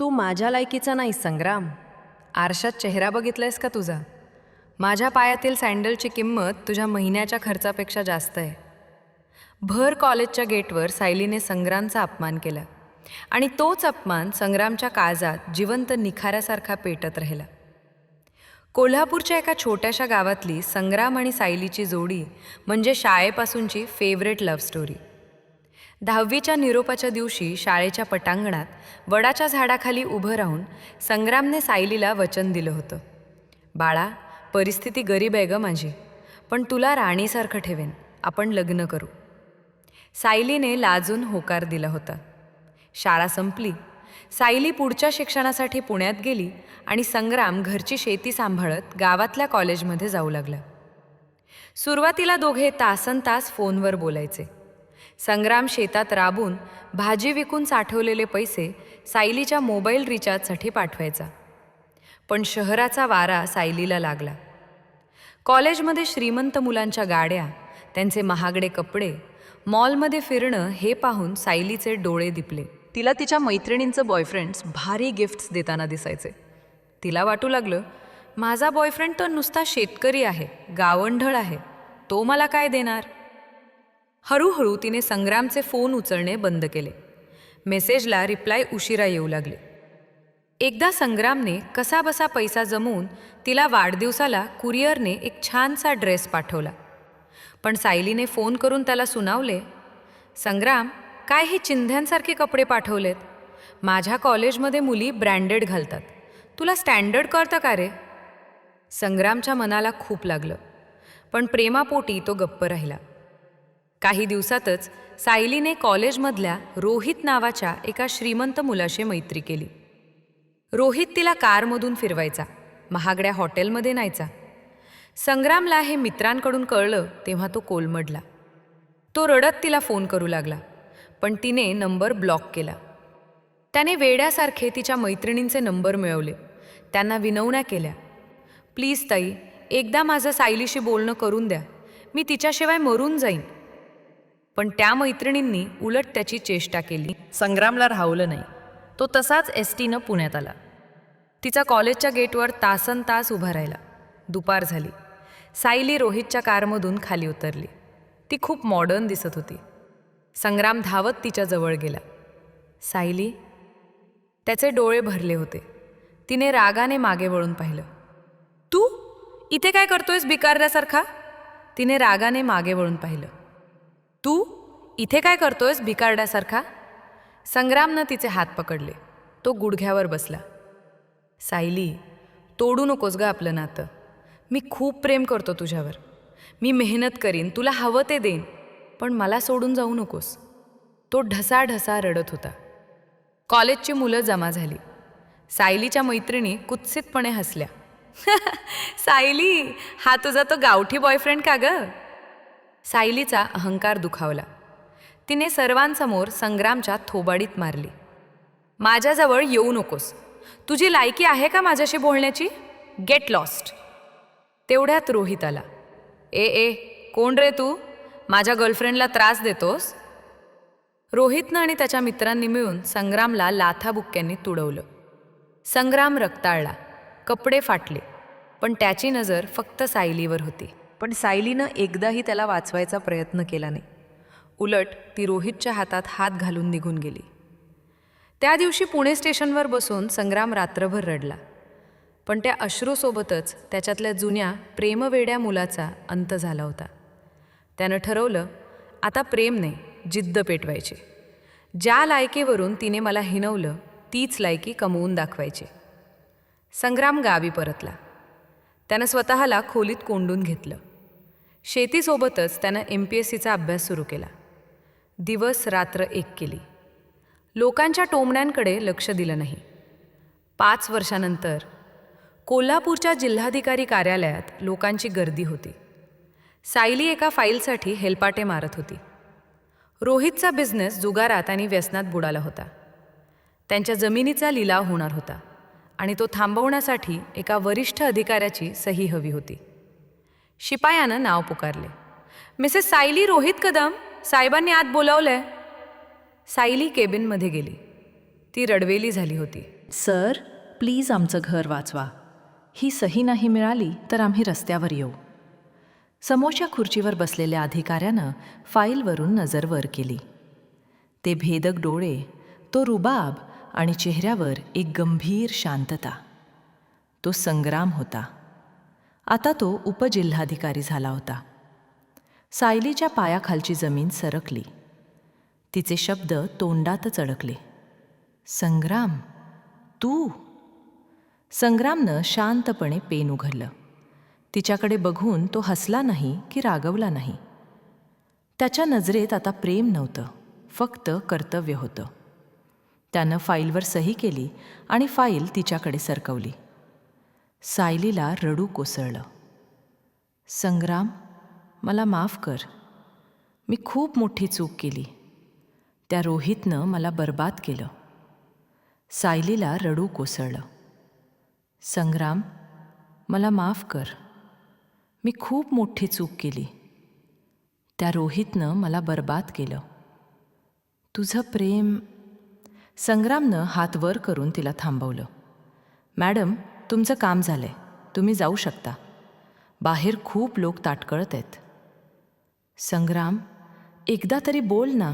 तू माझ्या लायकीचा नाही संग्राम. आरशात चेहरा बघितलायस का तुझा? माझ्या पायातील सँडलची किंमत तुझ्या महिन्याच्या खर्चापेक्षा जास्त आहे. भर कॉलेजच्या गेटवर सायलीने संग्रामचा अपमान केला. आणि तोच अपमान संग्रामच्या काळजात जिवंत निखाऱ्यासारखा पेटत राहिला. कोल्हापूरच्या एका छोट्याशा गावातली संग्राम आणि सायलीची जोडी म्हणजे शाळेपासूनची फेवरेट लव्ह स्टोरी दहावीच्या निरोपाच्या दिवशी शाळेच्या पटांगणात वडाच्या झाडाखाली उभं राहून संग्रामने सायलीला वचन दिलं होतं. बाळा परिस्थिती गरीब आहे ग माझी पण तुला राणीसारखं ठेवेन आपण लग्न करू. सायलीने लाजून होकार दिला होता. शाळा संपली. सायली पुढच्या शिक्षणासाठी पुण्यात गेली आणि संग्राम घरची शेती सांभाळत गावातल्या कॉलेजमध्ये जाऊ लागला. सुरुवातीला दोघे तासन तास फोनवर बोलायचे. संग्राम शेतात राबून भाजी विकून साठवलेले पैसे सायलीच्या मोबाईल रिचार्जसाठी पाठवायचा. पण शहराचा वारा सायलीला लागला. कॉलेजमध्ये श्रीमंत मुलांच्या गाड्या त्यांचे महागडे कपडे मॉलमध्ये फिरणं हे पाहून सायलीचे डोळे दिपले. तिला तिच्या मैत्रिणींचं बॉयफ्रेंड्स भारी गिफ्ट्स देताना दिसायचे. तिला वाटू लागलं माझा बॉयफ्रेंड तर नुसता शेतकरी आहे गावंढळ आहे. तो मला काय देणार? हळूहळू तिने संग्रामचे फोन उचलणे बंद केले. मेसेजला रिप्लाय उशिरा येऊ लागले. एकदा संग्रामने कसाबसा पैसा जमवून तिला वाढदिवसाला कुरिअरने एक छानसा ड्रेस पाठवला. पण सायलीने फोन करून त्याला सुनावले संग्राम काय हे चिंध्यांसारखे कपडे पाठवलेत? माझ्या कॉलेजमध्ये मुली ब्रँडेड घालतात. तुला स्टँडर्ड करतं का रे? संग्रामच्या मनाला खूप लागलं पण प्रेमापोटी तो गप्प राहिला. काही दिवसातच सायलीने कॉलेजमधल्या रोहित नावाच्या एका श्रीमंत मुलाशी मैत्री केली. रोहित तिला कारमधून फिरवायचा महागड्या हॉटेलमध्ये न्यायचा. संग्रामला हे मित्रांकडून कळलं तेव्हा तो कोलमडला. तो रडत तिला फोन करू लागला पण तिने नंबर ब्लॉक केला. त्याने वेड्यासारखे तिच्या मैत्रिणींचे नंबर मिळवले. त्यांना विनवण्या केल्या प्लीज ताई एकदा माझं सायलीशी बोलणं करून द्या. मी तिच्याशिवाय मरून जाईन. पण त्या मैत्रिणींनी उलट त्याची चेष्टा केली. संग्रामला राहवलं नाही. तो तसाच एस टीनं पुण्यात आला. तिचा कॉलेजच्या गेटवर तासन तास उभा राहिला. दुपार झाली. सायली रोहितच्या कारमधून खाली उतरली. ती खूप मॉडर्न दिसत होती. संग्राम धावत तिच्या जवळ गेला. सायली त्याचे डोळे भरले होते. तिने रागाने मागे वळून पाहिलं. तू? इथे काय करतोयस बिकारल्यासारखा तिने रागाने मागे वळून पाहिलं. तू इथे काय करतोयस भिकारड्यासारखा? संग्रामनं तिचे हात पकडले. तो गुडघ्यावर बसला. सायली तोडू नकोस ग आपलं नातं. मी खूप प्रेम करतो तुझ्यावर. मी मेहनत करीन तुला हवं ते देईन पण मला सोडून जाऊ नकोस. तो ढसाढसा रडत होता. कॉलेजची मुलं जमा झाली. सायलीच्या मैत्रिणी कुत्सितपणे हसल्या. सायली हा तुझा तो गावठी बॉयफ्रेंड का गं? सायलीचा अहंकार दुखावला. तिने सर्वांसमोर संग्रामच्या थोबाडीत मारली. माझ्याजवळ येऊ नकोस. तुझी लायकी आहे का माझ्याशी बोलण्याची? गेट लॉस्ट तेवढ्यात रोहित आला. ए ए कोण रे तू? माझ्या गर्लफ्रेंडला त्रास देतोस? रोहितनं आणि त्याच्या मित्रांनी मिळून संग्रामला लाथाबुक्क्यांनी तुडवलं. संग्राम रक्ताळला. कपडे फाटले. पण त्याची नजर फक्त सायलीवर होती. पण सायलीनं एकदाही त्याला वाचवायचा प्रयत्न केला नाही. उलट ती रोहितच्या हातात हात घालून निघून गेली. त्या दिवशी पुणे स्टेशनवर बसून संग्राम रात्रभर रडला. पण त्या अश्रूसोबतच त्याच्यातल्या जुन्या प्रेमवेड्या मुलाचा अंत झाला होता. त्यानं ठरवलं आता प्रेम नाही जिद्द पेटवायची. ज्या लायकीवरून तिने मला हिनवलं तीच लायकी कमवून दाखवायची. संग्राम गावी परतला. त्यानं स्वतःला खोलीत कोंडून घेतलं. शेतीसोबतच त्यानं एम पी एस सीचा अभ्यास सुरू केला. दिवस रात्र एक केली. लोकांच्या टोमण्यांकडे लक्ष दिलं नाही. पाच वर्षानंतर कोल्हापूरच्या जिल्हाधिकारी कार्यालयात लोकांची गर्दी होती. सायली एका फाईलसाठी हेलपाटे मारत होती. रोहितचा बिझनेस जुगारात आणि व्यसनात बुडाला होता. त्यांच्या जमिनीचा लिलाव होणार होता. आणि तो थांबवण्यासाठी एका वरिष्ठ अधिकाऱ्याची सही हवी होती. शिपायानं नाव पुकारले. मिसेस सायली रोहित कदम साहेबांनी आत बोलावलंय. सायली केबिनमध्ये गेली. ती रडवेली झाली होती. सर प्लीज आमचं घर वाचवा. ही सही नाही मिळाली तर आम्ही रस्त्यावर येऊ. समोरच्या खुर्चीवर बसलेल्या अधिकाऱ्यानं फाईलवरून नजर वर केली. ते भेदक डोळे तो रुबाब आणि चेहऱ्यावर एक गंभीर शांतता. तो संग्राम होता. आता तो उपजिल्हाधिकारी झाला होता. सायलीच्या पायाखालची जमीन सरकली. तिचे शब्द तोंडातच अडकले. संग्राम तू? संग्रामनं शांतपणे पेन उघडलं. तिच्याकडे बघून तो हसला नाही की रागवला नाही. त्याच्या नजरेत आता प्रेम नव्हतं फक्त कर्तव्य होतं. त्यानं फाईलवर सही केली आणि फाईल तिच्याकडे सरकवली. सायलीला रडू कोसळलं. संग्राम मला माफ कर. मी खूप मोठी चूक केली. त्या रोहितनं मला बर्बाद केलं. सायलीला रडू कोसळलं. संग्राम मला माफ कर. मी खूप मोठी चूक केली. त्या रोहितनं मला बर्बाद केलं. तुझं प्रेम संग्रामनं हात वर करून तिला थांबवलं. मॅडम तुमचं काम झालंय. तुम्ही जाऊ शकता. बाहेर खूप लोक ताटकळत आहेत. संग्राम एकदा तरी बोल ना.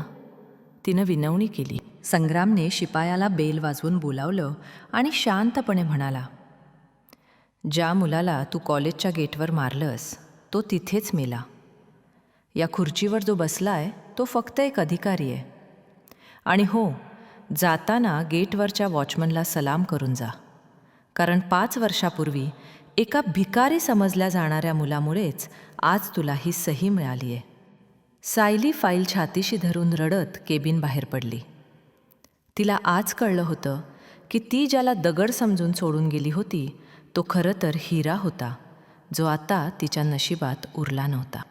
तिनं विनवणी केली. संग्रामने शिपायाला बेल वाजवून बोलावलं आणि शांतपणे म्हणाला ज्या मुलाला तू कॉलेजच्या गेटवर मारलंस तो तिथेच मेला. या खुर्चीवर जो बसलाय तो फक्त एक अधिकारी आहे. आणि हो जाताना गेटवरच्या वॉचमनला सलाम करून जा. कारण पाच वर्षापूर्वी एका भिकारी समजल्या जाणाऱ्या मुलामुळेच आज तुला ही सही मिळाली आहे सायली फाईल छातीशी धरून रडत केबिन बाहेर पडली. तिला आज कळलं होतं की ती ज्याला दगड समजून सोडून गेली होती तो खरं तर हिरा होता जो आता तिच्या नशिबात उरला नव्हता.